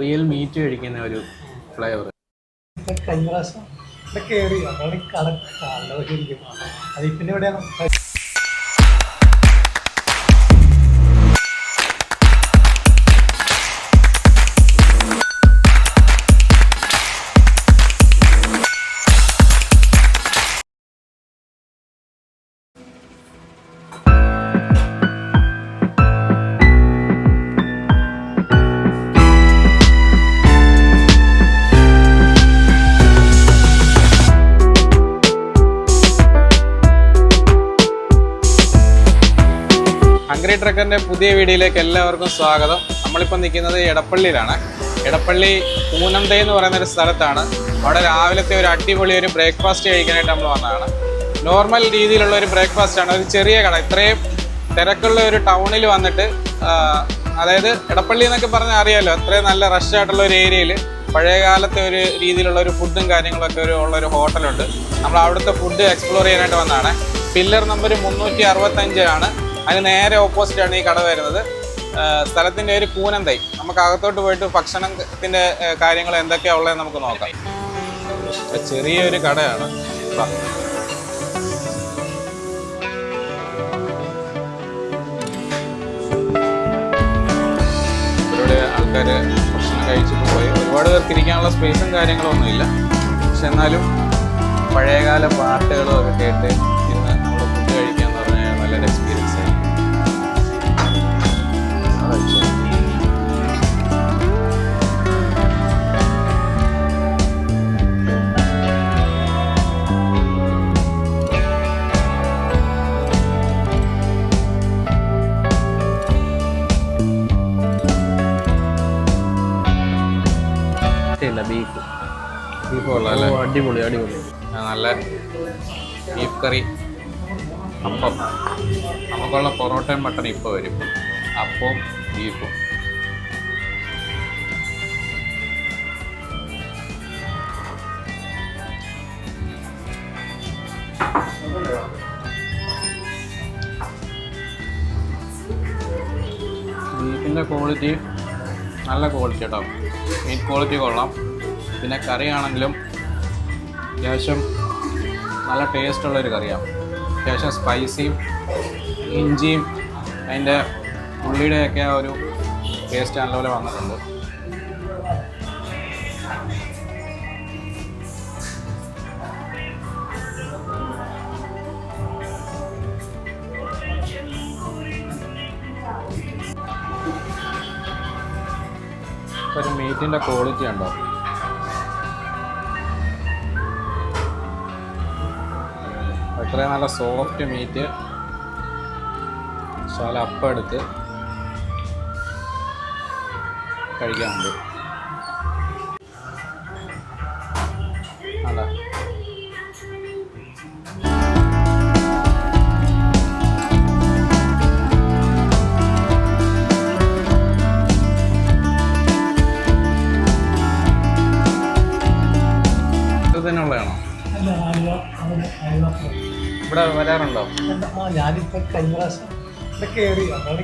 Real meet കഴിക്കുന്ന ഒരു flavour കഴിഞ്ഞ പ്രാവശ്യം ഇവിടെ കയറി കട കാണുന്നത് ശരിക്കും. അത് പിന്നെ ഇവിടെയാണ് ഹംഗ്രി ട്രക്കറിന്റെ പുതിയ വീഡിയോയിലേക്ക് എല്ലാവർക്കും സ്വാഗതം. നമ്മളിപ്പോൾ നിൽക്കുന്നത് എടപ്പള്ളിയിലാണ്. എടപ്പള്ളി പൂനന്തേ എന്ന് പറയുന്ന ഒരു സ്ഥലത്താണ്. അവിടെ രാവിലത്തെ ഒരു അടിപൊളി ഒരു ബ്രേക്ക്ഫാസ്റ്റ് കഴിക്കാനായിട്ട് നമ്മൾ വന്നതാണ്. നോർമൽ രീതിയിലുള്ള ഒരു ബ്രേക്ക്ഫാസ്റ്റ് ആണ്. ഒരു ചെറിയ കട. ഇത്രയും തിരക്കുള്ള ഒരു ടൗണിൽ വന്നിട്ട് അതായത് എടപ്പള്ളി എന്നൊക്കെ പറഞ്ഞാൽ അറിയാമല്ലോ അത്രയും നല്ല റഷ് ആയിട്ടുള്ള ഒരു ഏരിയയിൽ പഴയകാലത്തെ ഒരു രീതിയിലുള്ള ഒരു ഫുഡും കാര്യങ്ങളൊക്കെ ഒരു ഉള്ള ഒരു ഹോട്ടലുണ്ട് നമ്മൾ അവിടുത്തെ ഫുഡ് എക്സ്പ്ലോർ ചെയ്യാനായിട്ട് വന്നതാണ്. പില്ലർ നമ്പർ മുന്നൂറ്റി അറുപത്തഞ്ചാണ് അതിന് നേരെ ഓപ്പോസിറ്റാണ് ഈ കട വരുന്നത്. സ്ഥലത്തിന്റെ ഒരു കൂനന്തൈ നമുക്ക് അകത്തോട്ട് പോയിട്ട് ഭക്ഷണത്തിന്റെ കാര്യങ്ങൾ എന്തൊക്കെയാണ് ഉള്ളതെന്ന് നമുക്ക് നോക്കാം. ചെറിയൊരു കടയാണ്. ഇവിടെ ആൾക്കാർ ഭക്ഷണം കഴിച്ചിട്ട് പോയി. ഒരുപാട് പേർക്ക് ഇരിക്കാനുള്ള സ്പേസും കാര്യങ്ങളും ഒന്നുമില്ല. പക്ഷെ എന്നാലും പഴയകാല പാട്ടുകളും ഒക്കെ കേട്ട് ഇല്ല ബീഫ് ബീഫ് കൊള്ളാം അടിപൊളി അടിപൊളി. നല്ല ബീഫ് കറി അപ്പം നമുക്കുള്ള പൊറോട്ടയും മട്ടൺ ഇപ്പോൾ വരും. അപ്പവും ബീഫും ബീഫിന്റെ ക്വാളിറ്റി നല്ല ക്വാളിറ്റി കേട്ടോ മീറ്റ് ക്വാളിറ്റി കൊള്ളാം. പിന്നെ കറിയാണെങ്കിലും അത്യാവശ്യം നല്ല ടേസ്റ്റുള്ളൊരു കറിയാണ്. അത്യാവശ്യം സ്പൈസിയും ഇഞ്ചിയും അതിന്റെ ഉള്ളിയുടെയൊക്കെ ആ ഒരു ടേസ്റ്റ് നല്ലപോലെ വന്നിട്ടുണ്ട്. ഒരു മീറ്റിന്റെ ക്വാളിറ്റി ഉണ്ടോ? അത്രയും നല്ല സോഫ്റ്റ് മീറ്റ് ശാല അപ്പം എടുത്ത് കഴിക്കാൻ അല്ല ഇവിടെ വരാറുണ്ടോ? ഞാനിപ്പോ കഴിഞ്ഞ പ്രാവശ്യം ഇവിടെ കയറി അതാണ്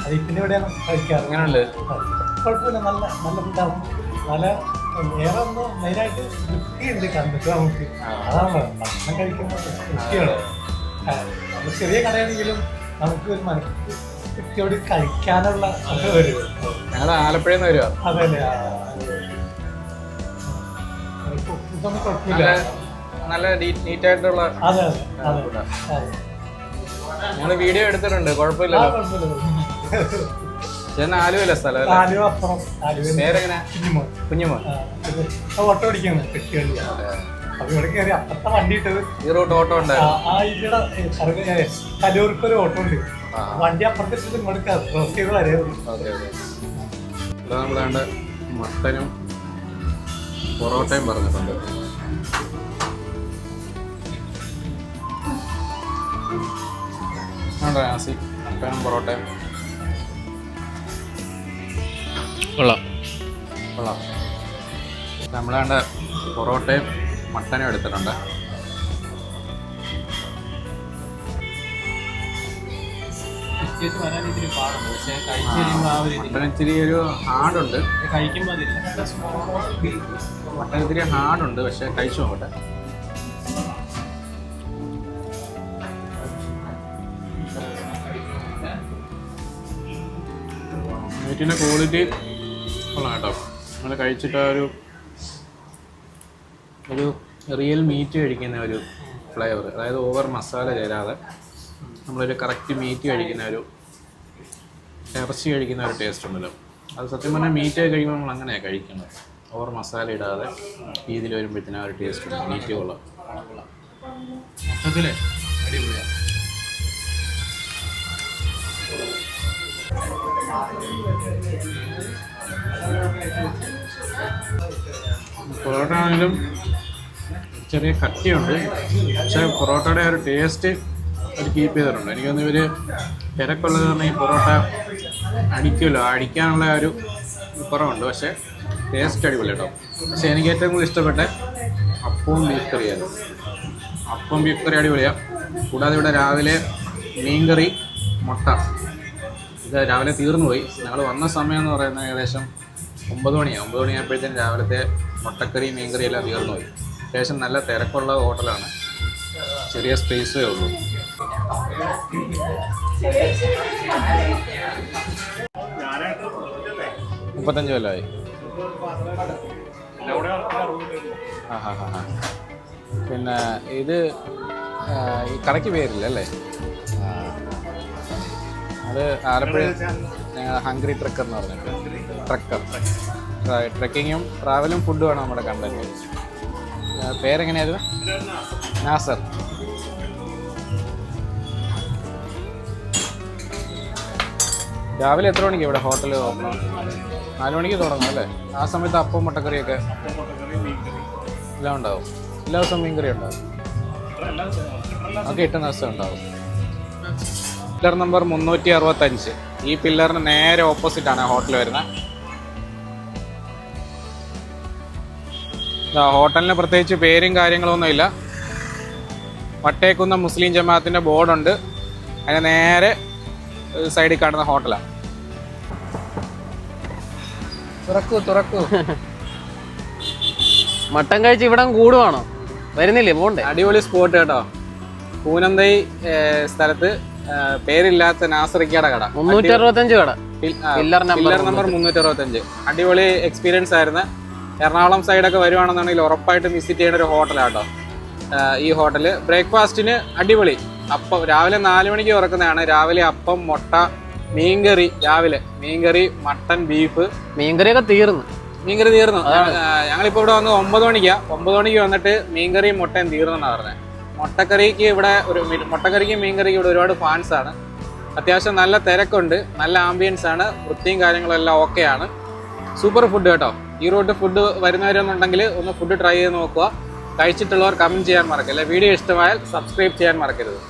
അത് പിന്നെ ഇവിടെയാണ് കഴിക്കാറ് കുഴപ്പമില്ല നല്ല നല്ല ഫുഡാവും നല്ല വേറെ ഒന്നും മെയിനായിട്ട് വൃത്തിയുണ്ട് കണ്ടിട്ട് നമുക്ക്. അതാണ് ഭക്ഷണം കഴിക്കുമ്പോൾ വൃത്തിയാണ് നമ്മൾ ചെറിയ കടയാണെങ്കിലും നമുക്ക് ഒരു മനസ്സിൽ വൃത്തിയോട് കഴിക്കാനുള്ള അത് വരും ഞങ്ങൾ ആലപ്പുഴയിൽ നിന്ന് വരുവാ അതെ. അതെ കുഴപ്പമില്ല. നല്ല നീറ്റ് ആയിട്ടുള്ള അതെ അതെ വീഡിയോ എടുത്തിട്ടുണ്ട് കുഴപ്പമില്ലല്ലോ. കുഴപ്പമില്ല. ചേട്ടൻ ആലുവല്ല സ്ഥലം ആലുവ അപ്പുറം. ആലുവ പേരെങ്ങനെ? കുഞ്ഞുമോൻ. കുഞ്ഞുമോൻ. ഓട്ടോ അപ്പൊ ഇവിടെ കയറി അപ്പത്തെ വണ്ടി ഇട്ടത്. ഈ റൂട്ട് ഓട്ടോ ഉണ്ടായിരുന്നു. കലൂർക്ക് ഒരു ഓട്ടോ ഉണ്ട്. വണ്ടി അപ്പുറത്തെ ഇട്ടിട്ട് ഇങ്ങോട്ട് ക്രോസ് ചെയ്ത് വേണ്ട മട്ടനും പൊറോട്ടയും പറഞ്ഞിട്ടുണ്ട്. ആസി മട്ടനും പൊറോട്ടയും കൊള്ളാം. കൊള്ളാം. നമ്മളാണ്ട് പൊറോട്ടയും മട്ടനും എടുത്തിട്ടുണ്ട്. മട്ടൻ ഇച്ചിരി ഒരു ഹാർഡുണ്ട്. കഴിക്കുമ്പോൾ അതില്ല. മട്ടൻ ഇത്തിരി ഹാർഡുണ്ട് പക്ഷെ കഴിച്ചു നോക്കട്ടെ. മീറ്റിന്റെ ക്വാളിറ്റി കൊള്ളാം കേട്ടോ. നമ്മൾ കഴിച്ചിട്ട് ഒരു ഒരു റിയൽ മീറ്റ് കഴിക്കുന്ന ഒരു ഫ്ലേവർ അതായത് ഓവർ മസാല ചേരാതെ നമ്മളൊരു കറക്റ്റ് മീറ്റ് കഴിക്കുന്ന ഒരു ഇറച്ചി കഴിക്കുന്ന ഒരു ടേസ്റ്റ് ഉണ്ടല്ലോ. അത് സത്യം പറഞ്ഞാൽ മീറ്റ് കഴിക്കുമ്പോൾ നമ്മൾ അങ്ങനെയാണ് കഴിക്കുന്നത്. ഓവർ മസാല ഇടാതെ രീതിയിൽ വരുമ്പോഴത്തേനും ആ ഒരു ടേസ്റ്റ് ഉണ്ട്. മീറ്റ് കൊള്ളാം. മൊത്തത്തിലേ അടിപൊളിയാണ് പൊറോട്ട ആണെങ്കിലും ചെറിയ കട്ടിയുണ്ട്. പക്ഷേ പൊറോട്ടയുടെ ഒരു ടേസ്റ്റ് അവർ കീപ്പ് ചെയ്തിട്ടുണ്ട്. എനിക്ക് തോന്നുന്നു ഇവർ തിരക്കുള്ളത് കാരണം ഈ പൊറോട്ട അടിക്കുമല്ലോ. അടിക്കാനുള്ള ഒരു കുറവുണ്ട്. പക്ഷേ ടേസ്റ്റ് അടിപൊളി കേട്ടോ. പക്ഷേ എനിക്ക് ഏറ്റവും കൂടുതൽ ഇഷ്ടപ്പെട്ട അപ്പവും ബീഫ് കറിയായിരുന്നു അപ്പം ബീഫ് കറി അടിപൊളിയാണ് കൂടാതെ ഇവിടെ രാവിലെ മീൻകറി മുട്ട. ഇത് രാവിലെ തീർന്നു പോയി. ഞങ്ങൾ വന്ന സമയം എന്ന് പറയുന്നത് ഏകദേശം ഒമ്പത് മണിയാണ് ഒമ്പത് മണിയായപ്പോഴത്തേന് രാവിലത്തെ മുട്ടക്കറി മീൻകറി എല്ലാം തീർന്നു പോയി. അത്യാവശ്യം നല്ല തിരക്കുള്ള ഹോട്ടലാണ്. ചെറിയ സ്പേസേ ഉള്ളൂ. മുപ്പത്തഞ്ച് കൊല്ലമായി ആ ഹാ ഹാ ഹാ. പിന്നെ ഇത് ഈ കടയ്ക്ക് പേരില്ല അല്ലേ. അത് ആലപ്പുഴ ഞങ്ങൾ ഹംഗ്രി ട്രക്കർ എന്ന് പറഞ്ഞിട്ട്. ട്രക്കർ ട്രക്കിങ്ങും ട്രാവലും ഫുഡുമാണ് നമ്മുടെ കണ്ടന്റ് പേരെങ്ങനെയായിരുന്നു നാസർ. രാവിലെ എത്ര മണിക്ക് ഇവിടെ ഹോട്ടൽ ഓപ്പൺ നാല് മണിക്ക് തുടങ്ങും അല്ലേ? ആ സമയത്ത് അപ്പം മുട്ടക്കറിയൊക്കെ എല്ലാം ഉണ്ടാവും. എല്ലാ ദിവസവും മീൻകറി ഉണ്ടാവും. ഒക്കെ എട്ട് ദിവസം ഉണ്ടാവും. പില്ലർ നമ്പർ മുന്നൂറ്റി അറുപത്തഞ്ച് ഈ പില്ലറിന് നേരെ ഓപ്പോസിറ്റ് ആണ് ഹോട്ടൽ വരുന്നത് ദാ ഹോട്ടലിന് പ്രത്യേകിച്ച് പേരും കാര്യങ്ങളൊന്നുമില്ല വട്ടേക്കുന്ന മുസ്ലിം ജമാഅത്തിന്റെ ബോർഡുണ്ട് അതിന് നേരെ സൈഡിൽ കാണുന്ന ഹോട്ടലാണ് തുറക്കൂ തുറക്കൂ. മട്ടൻ കഴിച്ച് ഇവിടെ കൂടുവാണോ? വരുന്നില്ലേ പോണ്ടേ? അടിപൊളി സ്പോട്ട് കേട്ടോ. പൂനന്തൈ സ്ഥലത്ത് പേരില്ലാത്ത നാസറിക്കയുടെ കട. മുന്നൂറ്റി അറുപത്തഞ്ച് കട പില്ലർ നമ്പർ മുന്നൂറ്റി അറുപത്തഞ്ച് അടിപൊളി എക്സ്പീരിയൻസ് ആയിരുന്നു. എറണാകുളം സൈഡൊക്കെ വരുവാണെന്നുണ്ടെങ്കിൽ ഉറപ്പായിട്ടും വിസിറ്റ് ചെയ്യുന്ന ഒരു ഹോട്ടലാട്ടോ ഈ ഹോട്ടൽ ബ്രേക്ക്ഫാസ്റ്റിന് അടിപൊളി. അപ്പം രാവിലെ നാല് മണിക്ക് തുറക്കുന്നതാണ്. രാവിലെ അപ്പം മുട്ട മീൻകറി രാവിലെ മീൻകറി മട്ടൻ ബീഫ് മീൻകറിയൊക്കെ തീർന്നു. മീൻകറി തീർന്നു. ഞങ്ങളിപ്പോൾ ഇവിടെ വന്ന് ഒമ്പത് മണിക്കാണ് ഒമ്പത് മണിക്ക് വന്നിട്ട് മീൻകറിയും മുട്ടയും തീർന്നെന്നാണ് പറഞ്ഞത് മുട്ടക്കറിക്ക് ഇവിടെ ഒരു മുട്ടക്കറിക്കും മീൻകറിക്കും ഇവിടെ ഒരുപാട് ഫാൻസ് ആണ്. അത്യാവശ്യം നല്ല തിരക്കുണ്ട്. നല്ല ആംബിയൻസ് ആണ്. വൃത്തിയും കാര്യങ്ങളെല്ലാം ഓക്കെ ആണ്. സൂപ്പർ ഫുഡ് കേട്ടോ. ഈ റൂട്ട് ഫുഡ് വരുന്നവരെന്നുണ്ടെങ്കിൽ ഒന്ന് ഫുഡ് ട്രൈ ചെയ്ത് നോക്കുക. കഴിച്ചിട്ടുള്ളവർ കമന്റ് ചെയ്യാൻ മറക്കല്ലേ വീഡിയോ ഇഷ്ടമായാൽ സബ്സ്ക്രൈബ് ചെയ്യാൻ മറക്കരുത്.